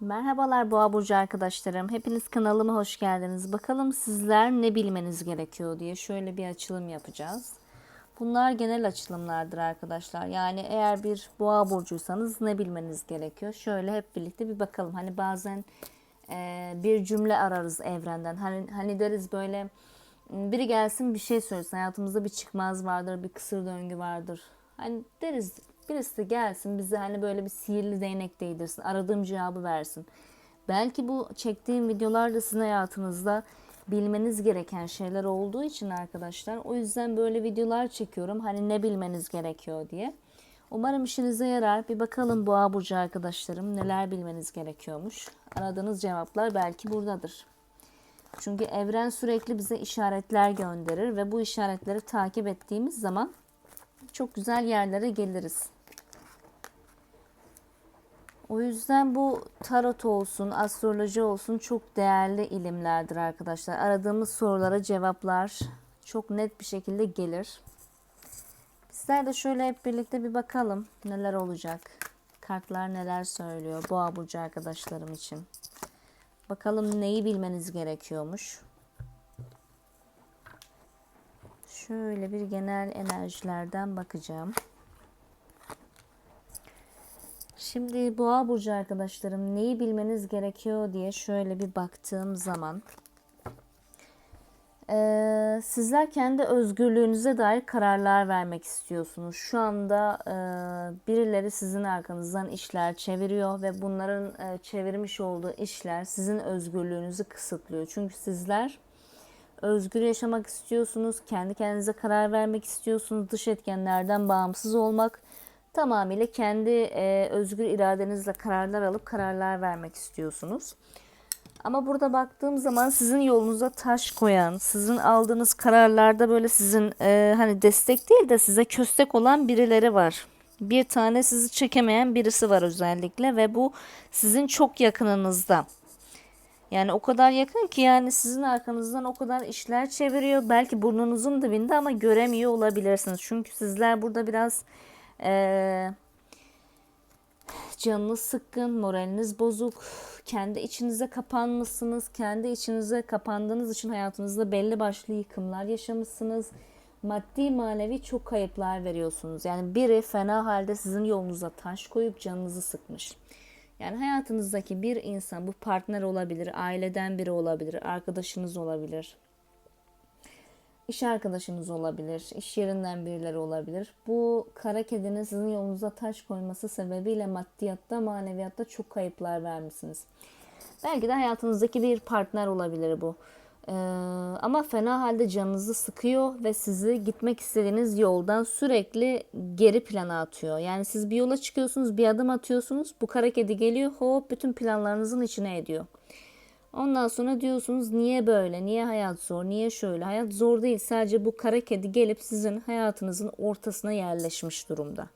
Merhabalar Boğa Burcu arkadaşlarım. Hepiniz kanalıma hoş geldiniz. Bakalım sizler ne bilmeniz gerekiyor diye şöyle bir açılım yapacağız. Bunlar genel açılımlardır arkadaşlar. Yani eğer bir boğa burcuysanız ne bilmeniz gerekiyor? Şöyle hep birlikte bir bakalım. Hani bazen e, bir cümle ararız evrenden. Hani, hani deriz böyle biri gelsin bir şey söylesin. Hayatımızda bir çıkmaz vardır, bir kısır döngü vardır. Hani deriz birisi gelsin bize hani böyle bir sihirli değnek değdirsin. Aradığım cevabı versin. Belki bu çektiğim videolar da sizin hayatınızda bilmeniz gereken şeyler olduğu için arkadaşlar. O yüzden böyle videolar çekiyorum. Hani ne bilmeniz gerekiyor diye. Umarım işinize yarar. Bir bakalım Boğa Burcu arkadaşlarım neler bilmeniz gerekiyormuş. Aradığınız cevaplar belki buradadır. Çünkü evren sürekli bize işaretler gönderir ve bu işaretleri takip ettiğimiz zaman çok güzel yerlere geliriz. O yüzden bu tarot olsun, astroloji olsun çok değerli ilimlerdir arkadaşlar. Aradığımız sorulara cevaplar çok net bir şekilde gelir. Bizler de şöyle hep birlikte bir bakalım neler olacak. Kartlar neler söylüyor Boğa burcu arkadaşlarım için. Bakalım neyi bilmeniz gerekiyormuş. Şöyle bir genel enerjilerden bakacağım. Şimdi Boğa burcu arkadaşlarım neyi bilmeniz gerekiyor diye şöyle bir baktığım zaman ee, sizler kendi özgürlüğünüze dair kararlar vermek istiyorsunuz. Şu anda e, birileri sizin arkanızdan işler çeviriyor ve bunların e, çevirmiş olduğu işler sizin özgürlüğünüzü kısıtlıyor. Çünkü sizler özgür yaşamak istiyorsunuz, kendi kendinize karar vermek istiyorsunuz, dış etkenlerden bağımsız olmak, tamamıyla kendi e, özgür iradenizle kararlar alıp kararlar vermek istiyorsunuz. Ama burada baktığım zaman sizin yolunuza taş koyan, sizin aldığınız kararlarda böyle sizin e, hani destek değil de size köstek olan birileri var. Bir tane sizi çekemeyen birisi var özellikle ve bu sizin çok yakınınızda. Yani o kadar yakın ki yani sizin arkanızdan o kadar işler çeviriyor. Belki burnunuzun dibinde ama göremiyor olabilirsiniz. Çünkü sizler burada biraz canınız sıkkın, moraliniz bozuk, kendi içinize kapanmışsınız. Kendi içinize kapandığınız için hayatınızda belli başlı yıkımlar yaşamışsınız. Maddi manevi çok kayıplar veriyorsunuz. Yani biri fena halde sizin yolunuza taş koyup canınızı sıkmış. Yani hayatınızdaki bir insan bu partner olabilir, aileden biri olabilir, arkadaşınız olabilir iş arkadaşınız olabilir, iş yerinden birileri olabilir. Bu kara kedinin sizin yolunuza taş koyması sebebiyle maddiyatta, maneviyatta çok kayıplar vermişsiniz. Belki de hayatınızdaki bir partner olabilir bu. Ee, ama fena halde canınızı sıkıyor ve sizi gitmek istediğiniz yoldan sürekli geri plana atıyor. Yani siz bir yola çıkıyorsunuz, bir adım atıyorsunuz. Bu kara kedi geliyor, hop bütün planlarınızın içine ediyor. Ondan sonra diyorsunuz niye böyle, niye hayat zor, niye şöyle. Hayat zor değil sadece bu kara kedi gelip sizin hayatınızın ortasına yerleşmiş durumda.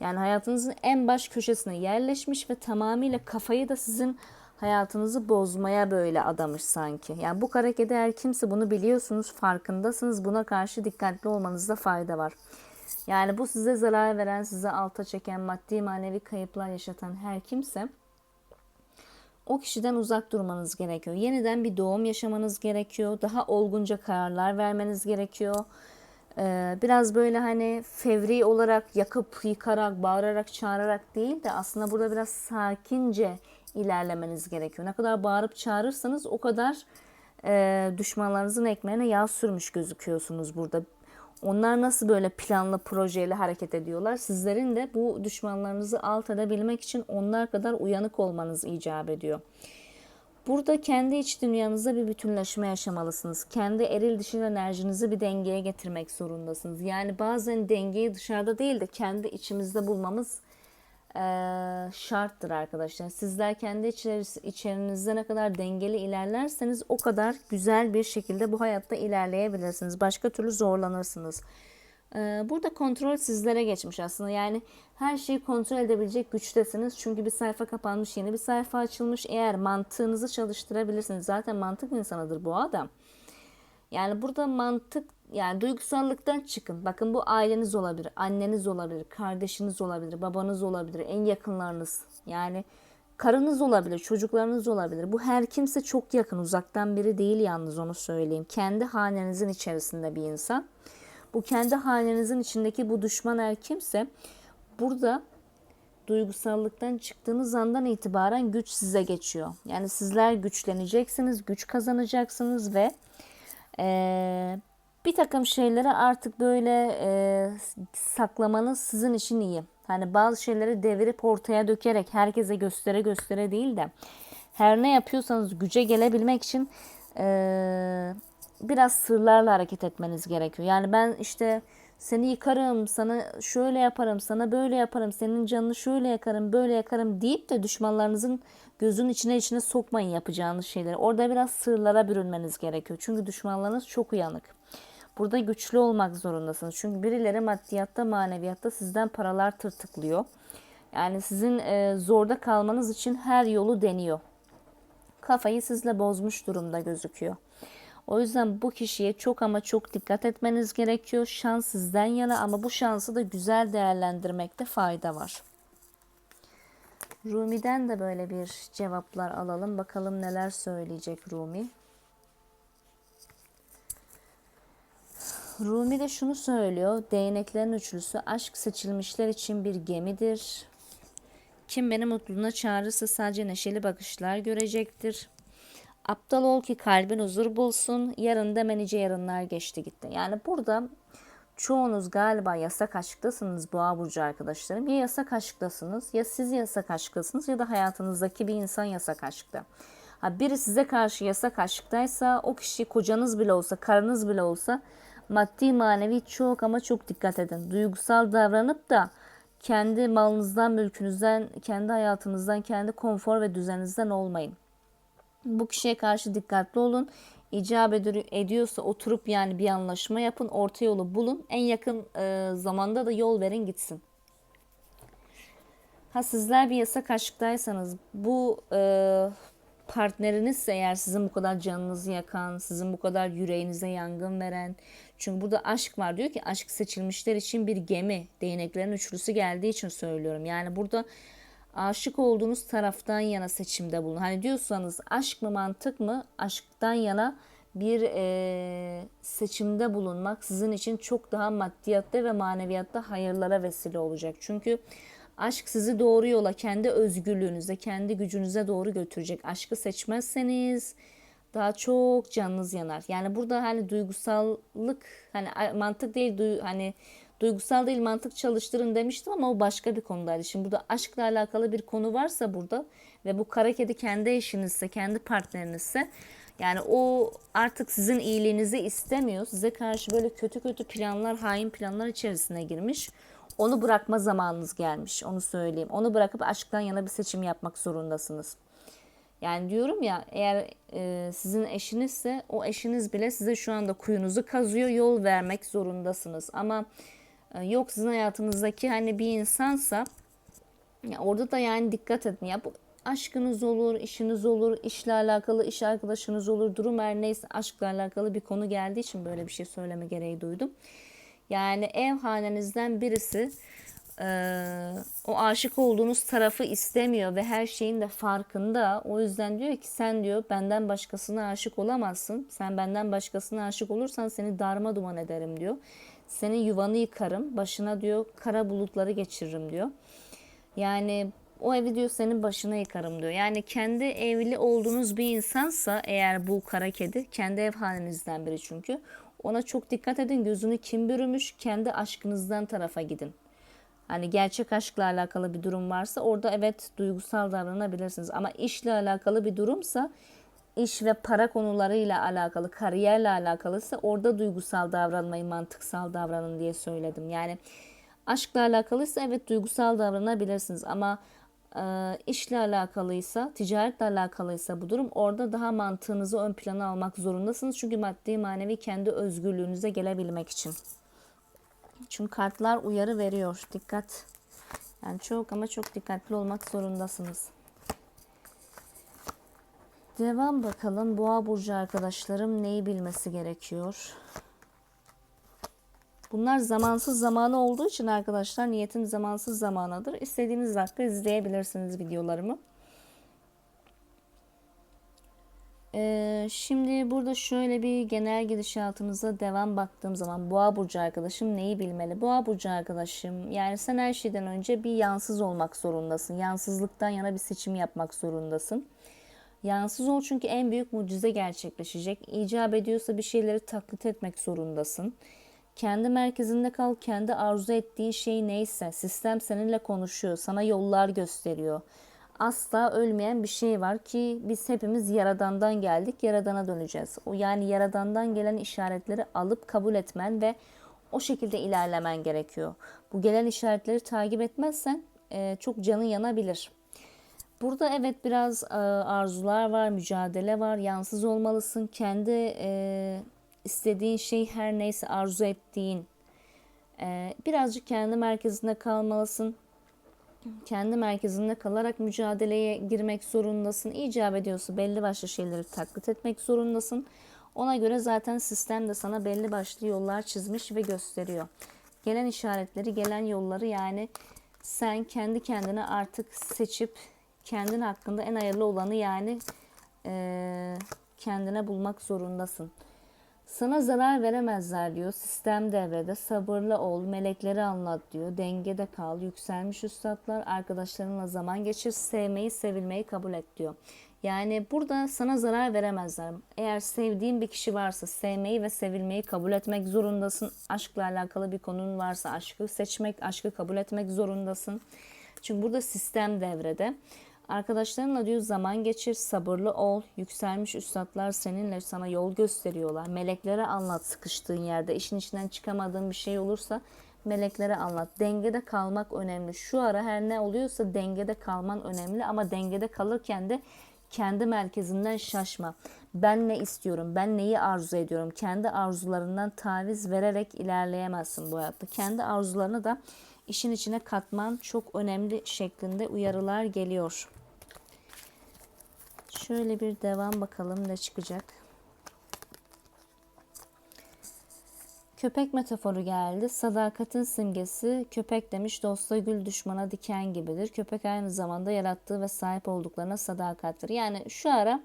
Yani hayatınızın en baş köşesine yerleşmiş ve tamamıyla kafayı da sizin hayatınızı bozmaya böyle adamış sanki. Yani bu kara kedi eğer kimse bunu biliyorsunuz, farkındasınız. Buna karşı dikkatli olmanızda fayda var. Yani bu size zarar veren, size alta çeken, maddi manevi kayıplar yaşatan her kimse o kişiden uzak durmanız gerekiyor. Yeniden bir doğum yaşamanız gerekiyor. Daha olgunca kararlar vermeniz gerekiyor. Ee, biraz böyle hani fevri olarak yakıp yıkarak, bağırarak, çağırarak değil de aslında burada biraz sakince ilerlemeniz gerekiyor. Ne kadar bağırıp çağırırsanız o kadar e, düşmanlarınızın ekmeğine yağ sürmüş gözüküyorsunuz burada. Onlar nasıl böyle planlı projeyle hareket ediyorlar? Sizlerin de bu düşmanlarınızı alt edebilmek için onlar kadar uyanık olmanız icap ediyor. Burada kendi iç dünyanızda bir bütünleşme yaşamalısınız. Kendi eril dişil enerjinizi bir dengeye getirmek zorundasınız. Yani bazen dengeyi dışarıda değil de kendi içimizde bulmamız şarttır arkadaşlar. Sizler kendi içerinizde ne kadar dengeli ilerlerseniz o kadar güzel bir şekilde bu hayatta ilerleyebilirsiniz. Başka türlü zorlanırsınız. Burada kontrol sizlere geçmiş aslında. Yani her şeyi kontrol edebilecek güçtesiniz. Çünkü bir sayfa kapanmış, yeni bir sayfa açılmış. Eğer mantığınızı çalıştırabilirsiniz. Zaten mantık insanıdır bu adam. Yani burada mantık yani duygusallıktan çıkın. Bakın bu aileniz olabilir, anneniz olabilir, kardeşiniz olabilir, babanız olabilir, en yakınlarınız. Yani Karınız olabilir, çocuklarınız olabilir. Bu her kimse çok yakın, uzaktan biri değil yalnız onu söyleyeyim. Kendi hanenizin içerisinde bir insan. Bu kendi hanenizin içindeki bu düşman her kimse burada duygusallıktan çıktığınız andan itibaren güç size geçiyor. Yani sizler güçleneceksiniz, güç kazanacaksınız ve eee, bir takım şeyleri artık böyle eee, saklamanız sizin için iyi. Hani bazı şeyleri devirip ortaya dökerek herkese göstere göstere değil de her ne yapıyorsanız güce gelebilmek için eee, biraz sırlarla hareket etmeniz gerekiyor. Yani ben işte seni yıkarım, sana şöyle yaparım, sana böyle yaparım, senin canını şöyle yakarım, böyle yakarım deyip de düşmanlarınızın gözünün içine içine sokmayın yapacağınız şeyleri. Orada biraz sırlara bürünmeniz gerekiyor. Çünkü düşmanlarınız çok uyanık. Burada güçlü olmak zorundasınız. Çünkü birileri maddiyatta, maneviyatta sizden paralar tırtıklıyor. Yani sizin e, zorda kalmanız için her yolu deniyor. Kafayı sizle bozmuş durumda gözüküyor. O yüzden bu kişiye çok ama çok dikkat etmeniz gerekiyor. Şans sizden yana ama bu şansı da güzel değerlendirmekte fayda var. Rumi'den de böyle bir cevaplar alalım. Bakalım neler söyleyecek Rumi. Rumi de şunu söylüyor. Değneklerin üçlüsü aşk seçilmişler için bir gemidir. Kim beni mutluluğuna çağırırsa sadece neşeli bakışlar görecektir. Aptal ol ki kalbin huzur bulsun. Yarın da yarınlar geçti gitti. Yani burada çoğunuz galiba yasak aşktasınız boğa burcu arkadaşlarım. Ya yasak aşktasınız ya siz yasak aşktasınız ya da hayatınızdaki bir insan yasak aşkta. Ha, biri size karşı yasak aşktaysa o kişi kocanız bile olsa karınız bile olsa maddi manevi çok ama çok dikkat edin. Duygusal davranıp da kendi malınızdan, mülkünüzden, kendi hayatınızdan, kendi konfor ve düzeninizden olmayın. Bu kişiye karşı dikkatli olun. İcap ediyorsa oturup yani bir anlaşma yapın, orta yolu bulun. En yakın e, zamanda da yol verin gitsin. Ha sizler bir yasak aşktaysanız bu e, partneriniz eğer sizin bu kadar canınızı yakan, sizin bu kadar yüreğinize yangın veren. Çünkü burada aşk var diyor ki aşk seçilmişler için bir gemi. Değneklerin üçlüsü geldiği için söylüyorum. Yani burada aşık olduğunuz taraftan yana seçimde bulun. Hani diyorsanız aşk mı mantık mı? Aşktan yana bir e, seçimde bulunmak sizin için çok daha maddiyatta ve maneviyatta hayırlara vesile olacak. Çünkü aşk sizi doğru yola, kendi özgürlüğünüze, kendi gücünüze doğru götürecek. Aşkı seçmezseniz daha çok canınız yanar. Yani burada hani duygusallık hani mantık değil duy, hani duygusal değil mantık çalıştırın demiştim ama o başka bir konudaydı. Şimdi burada aşkla alakalı bir konu varsa burada ve bu kara kedi kendi eşinizse, kendi partnerinizse yani o artık sizin iyiliğinizi istemiyor. Size karşı böyle kötü kötü planlar, hain planlar içerisine girmiş. Onu bırakma zamanınız gelmiş. Onu söyleyeyim. Onu bırakıp aşktan yana bir seçim yapmak zorundasınız. Yani diyorum ya eğer e, sizin eşinizse o eşiniz bile size şu anda kuyunuzu kazıyor. Yol vermek zorundasınız. Ama yok sizin hayatınızdaki hani bir insansa ya orada da yani dikkat edin. Ya bu aşkınız olur, işiniz olur, işle alakalı iş arkadaşınız olur, durum her neyse aşkla alakalı bir konu geldiği için böyle bir şey söyleme gereği duydum. Yani ev hanenizden birisi e, o aşık olduğunuz tarafı istemiyor ve her şeyin de farkında. O yüzden diyor ki sen diyor benden başkasına aşık olamazsın. Sen benden başkasına aşık olursan seni darma duman ederim diyor. Senin yuvanı yıkarım, başına diyor kara bulutları geçiririm diyor. Yani o evi diyor senin başına yıkarım diyor. Yani kendi evli olduğunuz bir insansa eğer bu kara kedi kendi ev halinizden biri çünkü. Ona çok dikkat edin gözünü kim bürümüş kendi aşkınızdan tarafa gidin. Hani gerçek aşkla alakalı bir durum varsa orada evet duygusal davranabilirsiniz. Ama işle alakalı bir durumsa iş ve para konularıyla alakalı, kariyerle alakalıysa orada duygusal davranmayı, mantıksal davranın diye söyledim. Yani aşkla alakalıysa evet duygusal davranabilirsiniz ama e, işle alakalıysa, ticaretle alakalıysa bu durum orada daha mantığınızı ön plana almak zorundasınız. Çünkü maddi manevi kendi özgürlüğünüze gelebilmek için. Çünkü kartlar uyarı veriyor. Dikkat. Yani çok ama çok dikkatli olmak zorundasınız. Devam bakalım. Boğa burcu arkadaşlarım neyi bilmesi gerekiyor? Bunlar zamansız zamanı olduğu için arkadaşlar niyetim zamansız zamanadır. İstediğiniz dakika izleyebilirsiniz videolarımı. Ee, şimdi burada şöyle bir genel gidişatımıza devam baktığım zaman Boğa burcu arkadaşım neyi bilmeli? Boğa burcu arkadaşım yani sen her şeyden önce bir yansız olmak zorundasın. Yansızlıktan yana bir seçim yapmak zorundasın. Yansız ol çünkü en büyük mucize gerçekleşecek. İcap ediyorsa bir şeyleri taklit etmek zorundasın. Kendi merkezinde kal, kendi arzu ettiğin şey neyse. Sistem seninle konuşuyor, sana yollar gösteriyor. Asla ölmeyen bir şey var ki biz hepimiz yaradandan geldik, yaradana döneceğiz. O yani yaradandan gelen işaretleri alıp kabul etmen ve o şekilde ilerlemen gerekiyor. Bu gelen işaretleri takip etmezsen e, çok canın yanabilir. Burada evet biraz e, arzular var, mücadele var, yansız olmalısın. Kendi e, istediğin şey her neyse arzu ettiğin. E, birazcık kendi merkezinde kalmalısın. Kendi merkezinde kalarak mücadeleye girmek zorundasın. İcap ediyorsa belli başlı şeyleri taklit etmek zorundasın. Ona göre zaten sistem de sana belli başlı yollar çizmiş ve gösteriyor. Gelen işaretleri, gelen yolları yani sen kendi kendine artık seçip kendin hakkında en hayırlı olanı yani e, kendine bulmak zorundasın. Sana zarar veremezler diyor. Sistem devrede. Sabırlı ol. Melekleri anlat diyor. Dengede kal. Yükselmiş üstadlar. Arkadaşlarınla zaman geçir. Sevmeyi, sevilmeyi kabul et diyor. Yani burada sana zarar veremezler. Eğer sevdiğin bir kişi varsa sevmeyi ve sevilmeyi kabul etmek zorundasın. Aşkla alakalı bir konun varsa aşkı seçmek, aşkı kabul etmek zorundasın. Çünkü burada sistem devrede. Arkadaşlarınla diyor zaman geçir, sabırlı ol. Yükselmiş üstadlar seninle sana yol gösteriyorlar. Meleklere anlat sıkıştığın yerde. işin içinden çıkamadığın bir şey olursa meleklere anlat. Dengede kalmak önemli. Şu ara her ne oluyorsa dengede kalman önemli ama dengede kalırken de kendi merkezinden şaşma. Ben ne istiyorum? Ben neyi arzu ediyorum? Kendi arzularından taviz vererek ilerleyemezsin bu hayatta. Kendi arzularını da işin içine katman çok önemli şeklinde uyarılar geliyor. Şöyle bir devam bakalım ne çıkacak. Köpek metaforu geldi. Sadakatin simgesi köpek demiş dosta gül düşmana diken gibidir. Köpek aynı zamanda yarattığı ve sahip olduklarına sadakattir. Yani şu ara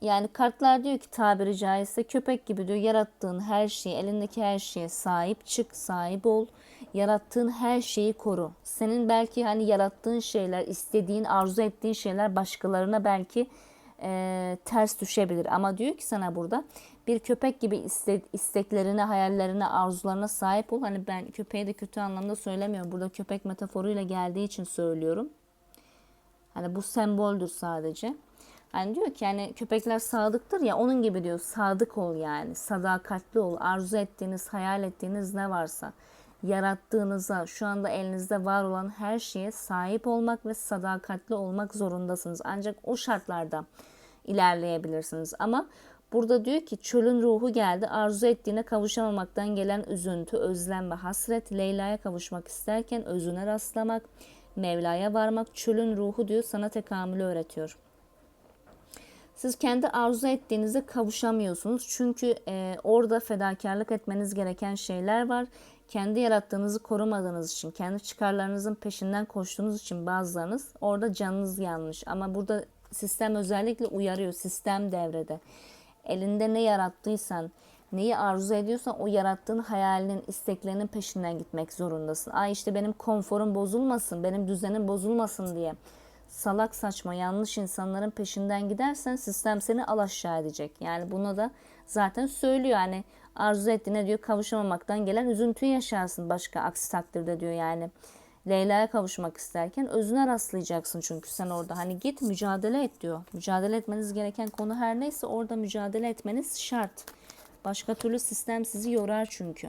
yani kartlar diyor ki tabiri caizse köpek gibi diyor yarattığın her şeyi elindeki her şeye sahip çık sahip ol yarattığın her şeyi koru. Senin belki hani yarattığın şeyler istediğin arzu ettiğin şeyler başkalarına belki e, ters düşebilir. Ama diyor ki sana burada bir köpek gibi iste, isteklerine hayallerine arzularına sahip ol. Hani ben köpeği de kötü anlamda söylemiyorum. Burada köpek metaforuyla geldiği için söylüyorum. Hani bu semboldür sadece. Hani diyor ki yani köpekler sadıktır ya onun gibi diyor. Sadık ol yani. Sadakatli ol. Arzu ettiğiniz hayal ettiğiniz ne varsa yarattığınıza şu anda elinizde var olan her şeye sahip olmak ve sadakatli olmak zorundasınız. Ancak o şartlarda ilerleyebilirsiniz ama Burada diyor ki çölün ruhu geldi arzu ettiğine kavuşamamaktan gelen üzüntü, özlem ve hasret Leyla'ya kavuşmak isterken özüne rastlamak, Mevla'ya varmak çölün ruhu diyor sana tekamülü öğretiyor. Siz kendi arzu ettiğinize kavuşamıyorsunuz. Çünkü e, orada fedakarlık etmeniz gereken şeyler var. Kendi yarattığınızı korumadığınız için, kendi çıkarlarınızın peşinden koştuğunuz için bazılarınız orada canınız yanmış. Ama burada sistem özellikle uyarıyor. Sistem devrede. Elinde ne yarattıysan, neyi arzu ediyorsan o yarattığın hayalinin, isteklerinin peşinden gitmek zorundasın. Ay işte benim konforum bozulmasın, benim düzenim bozulmasın diye salak saçma yanlış insanların peşinden gidersen sistem seni al aşağı edecek. Yani bunu da zaten söylüyor yani arzu ettiğine diyor kavuşamamaktan gelen üzüntüyü yaşarsın başka aksi takdirde diyor yani. Leyla'ya kavuşmak isterken özüne rastlayacaksın çünkü sen orada hani git mücadele et diyor. Mücadele etmeniz gereken konu her neyse orada mücadele etmeniz şart. Başka türlü sistem sizi yorar çünkü.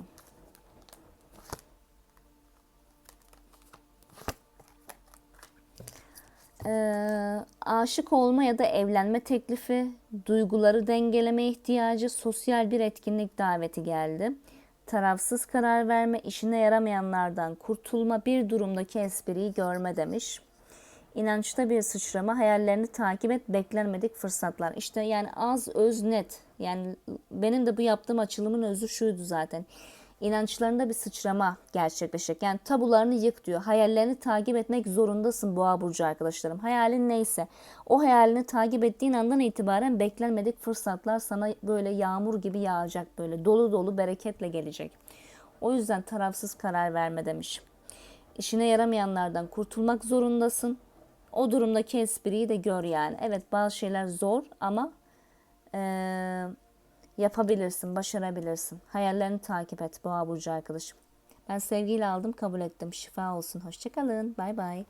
Ee, aşık olma ya da evlenme teklifi, duyguları dengeleme ihtiyacı, sosyal bir etkinlik daveti geldi. Tarafsız karar verme, işine yaramayanlardan kurtulma, bir durumdaki espriyi görme demiş. İnançta bir sıçrama, hayallerini takip et, beklenmedik fırsatlar. İşte yani az öz net. Yani benim de bu yaptığım açılımın özü şuydu zaten. İnançlarında bir sıçrama gerçekleşecek. Yani tabularını yık diyor. Hayallerini takip etmek zorundasın Boğa burcu arkadaşlarım. Hayalin neyse o hayalini takip ettiğin andan itibaren beklenmedik fırsatlar sana böyle yağmur gibi yağacak böyle dolu dolu bereketle gelecek. O yüzden tarafsız karar verme demiş. İşine yaramayanlardan kurtulmak zorundasın. O durumdaki espriyi de gör yani. Evet bazı şeyler zor ama eee, yapabilirsin, başarabilirsin. Hayallerini takip et Boğa Burcu arkadaşım. Ben sevgiyle aldım, kabul ettim. Şifa olsun. Hoşçakalın. Bay bay.